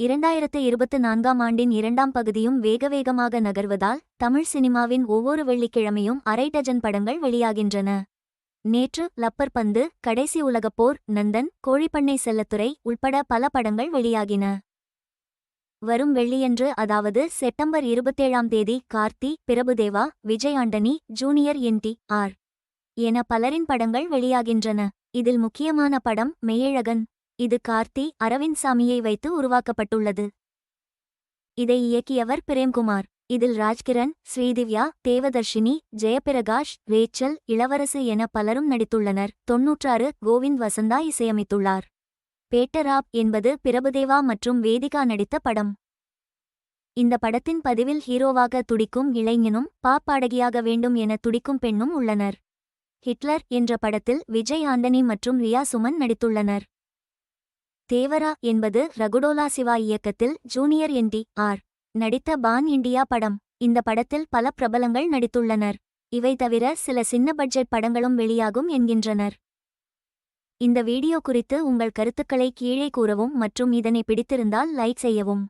இரண்டாயிரத்து இருபத்து நான்காம் ஆண்டின் இரண்டாம் பகுதியும் வேக வேகமாக நகர்வதால் தமிழ் சினிமாவின் ஒவ்வொரு வெள்ளிக்கிழமையும் அரை டஜன் படங்கள் வெளியாகின்றன. நேற்று லப்பர் பந்து கடைசி உலகப்போர் நந்தன் கோழிப்பண்ணை செல்லத்துறை உள்பட பல படங்கள் வெளியாகின. வரும் வெள்ளியன்று அதாவது செப்டம்பர் இருபத்தேழாம் தேதி Karthi Prabhudeva Vijay Antony junior N T R என பலரின் படங்கள் வெளியாகின்றன. இதில் முக்கியமான படம் மெய்யழகன் இது கார்த்தி அரவிந்த் சாமியை வைத்து உருவாக்கப்பட்டுள்ளது. இதை இயக்கியவர் பிரேம்குமார். இதில் ராஜ்கிரண் ஸ்ரீதிவ்யா தேவதர்ஷினி ஜெயபிரகாஷ் ரேச்சல் இளவரசு என பலரும் நடித்துள்ளனர். தொன்னூற்றாறு கோவிந்த் வசந்தா இசையமைத்துள்ளார். பேட்டராப் என்பது பிரபுதேவா மற்றும் வேதிகா நடித்த படம். இந்த படத்தின் பதிவில் ஹீரோவாக துடிக்கும் இளைஞனும் பாப் பாடகியாக வேண்டும் என துடிக்கும் பெண்ணும் உள்ளனர். ஹிட்லர் என்ற படத்தில் விஜய் ஆண்டனி மற்றும் ரியா சுமன் நடித்துள்ளனர். தேவரா என்பது ரகுடோலா சிவா இயக்கத்தில் ஜூனியர் என்டி ஆர் நடித்த பான் இண்டியா படம். இந்த படத்தில் பல பிரபலங்கள் நடித்துள்ளனர். இவை தவிர சில சின்ன பட்ஜெட் படங்களும் வெளியாகும் என்கின்றனர். இந்த வீடியோ குறித்து உங்கள் கருத்துக்களை கீழே கூறவும் மற்றும் இதனை பிடித்திருந்தால் லைக் செய்யவும்.